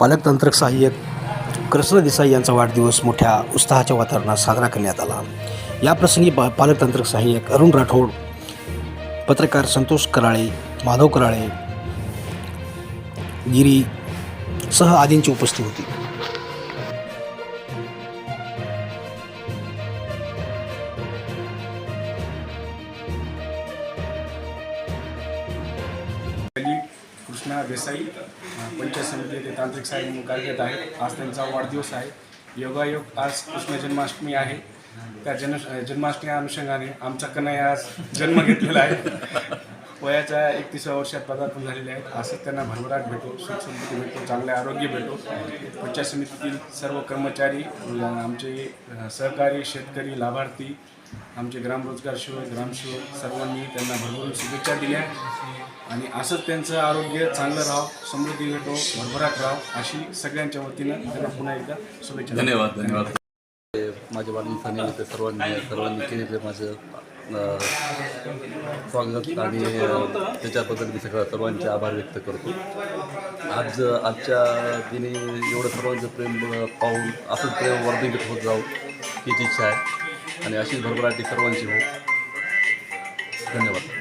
पालकतंत्रक सहाय्यक कृष्ण देसाई यांचा वाढदिवस मोठ्या उत्साहाच्या वातावरणात साजरा करण्यात आला. याप्रसंगी पा पालकतंत्रक सहाय्यक अरुण राठोड पत्रकार संतोष कराळे माधव कराळे गिरी सह आदींची उपस्थिती होती. कृष्णा देसाई पंचायत समितीचे तांत्रिक साहेब म्हणून कार्यरत आहेत आज त्यांचा वाढदिवस आहे. योगायोग आज कृष्ण जन्माष्टमी आहे. त्या जन्म जन्माष्टमी अनुषंगाने आमचा कन्हैया आज जन्म घेतलेला आहे. वयाच्या एकतीसव्या वर्षात पदार्पण झालेले आहेत. असंच त्यांना भरभराट भेटो सुखसमृद्धी भेटो चांगले आरोग्य भेटो. पंचायत समितीतील सर्व कर्मचारी आमचे सहकारी शेतकरी लाभार्थी आमचे ग्रामरोजगार सेवक ग्रामसेवक सर्वांनी त्यांना भरभरून शुभेच्छा दिल्या. आणि असंच त्यांचं आरोग्य चांगलं राहावं समृद्धी भेटो भरभराट राहावं अशी सगळ्यांच्या वतीनं त्यांना पुन्हा एकदा शुभेच्छा धन्यवाद धन्यवाद. माझ्या वाढदिवसानिमित्त सर्वांनी सर्वांनी केलेलं माझं स्वागत आणि त्याच्याबद्दल मी सगळं सर्वांचे आभार व्यक्त करतो. आज आजच्या दिनी एवढं सर्वांचं प्रेम पाहून असंच प्रेम वर्धित होत जाऊ हीच इच्छा आहे. आणि अशीच भरभराटी सर्वांची हो धन्यवाद.